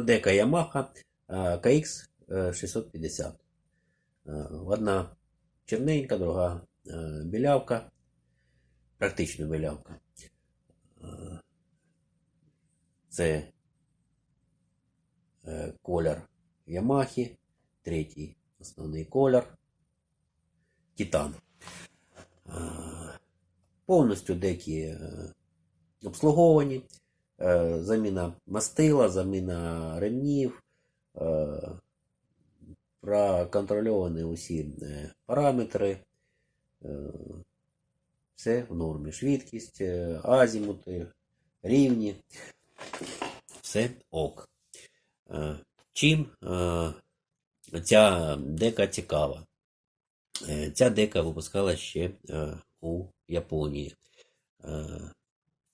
дека Yamaha KX 650. Е, Одна черненька, друга е, білявка, практично білявка. Е, Це е, колір Ямахи, третій основний колір Титан. Повністю деки е, обслуговані. Е, Заміна мастила, заміна ремнів, е, проконтрольовані усі е, параметри. Все в нормі. Швидкість, азімути, рівні. Все ок. Чим ця дека цікава? Ця дека випускалася ще у Японії.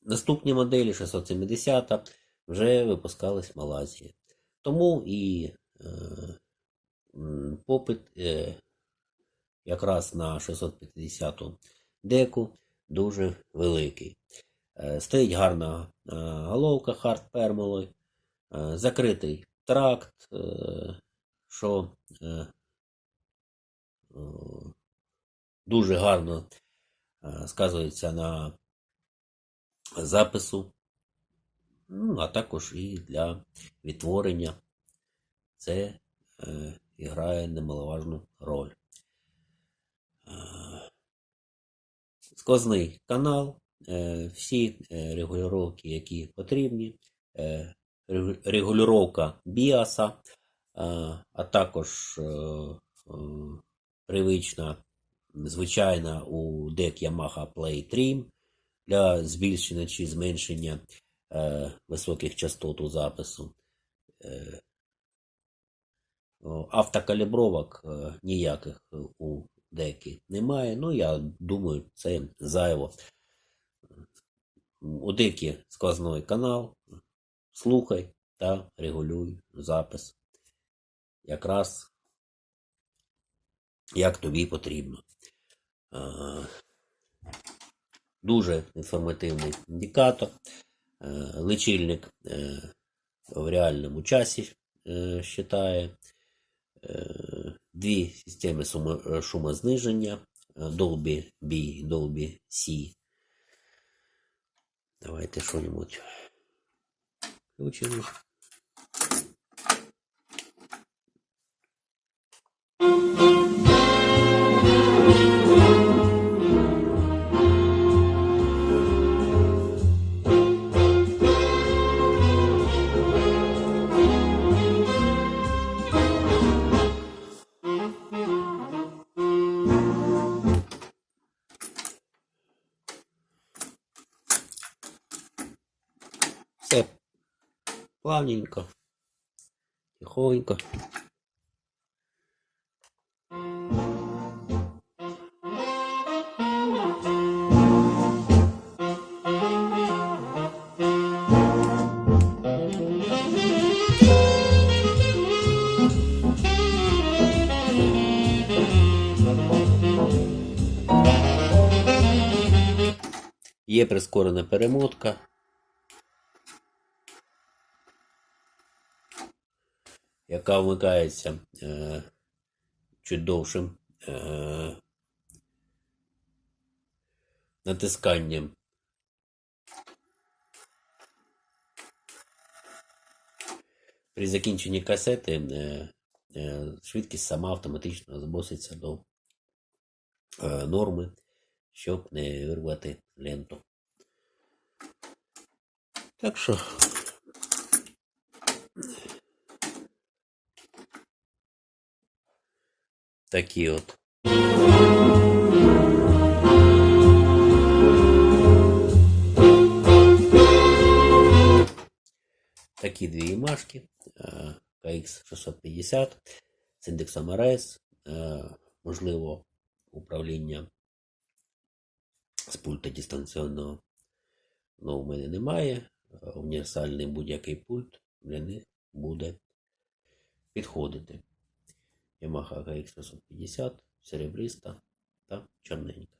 Наступні моделі 670 вже випускались в Малайзії. Тому і е, попит е, якраз на 650 деку дуже великий. Е, стоїть гарна е, головка хард пермолой, е, закритий тракт, е, що е, е, дуже гарно е, сказується на запису, ну, а також і для відтворення. Це е, грає немаловажну роль. Е, сквозний канал, е, всі е, регулювання, які потрібні, е, регу- регулювання біаса, е, а також е, привична, звичайна у дек Yamaha Play Trim для збільшення чи зменшення е, високих частот у запису. Е, автокалібровок е, ніяких у декі немає. Ну, я думаю, це зайво. У декі сквозний канал. Слухай та регулюй запис. Якраз як тобі потрібно. Дуже інформативний індикатор. Е, Личильник е, в реальному часі считає. Е, Дві системи шумозниження Dolby B Dolby C. Давайте що-нибудь включимо. Плавненько, тихонько. Є прискорена перемотка. Яка вмикається е, чуть довшим е, натисканням. При закінченні касети е, е, швидкість сама автоматично збоситься до е, норми, щоб не вирвати ленту. Так що такі от. Такі дві імашки е, KX650 з індексом RS, можливо, управління з пульта дистанційного. Ну, у мене немає. Універсальний будь-який пульт для них буде підходити. Yamaha KX650, серебриста та чорненька.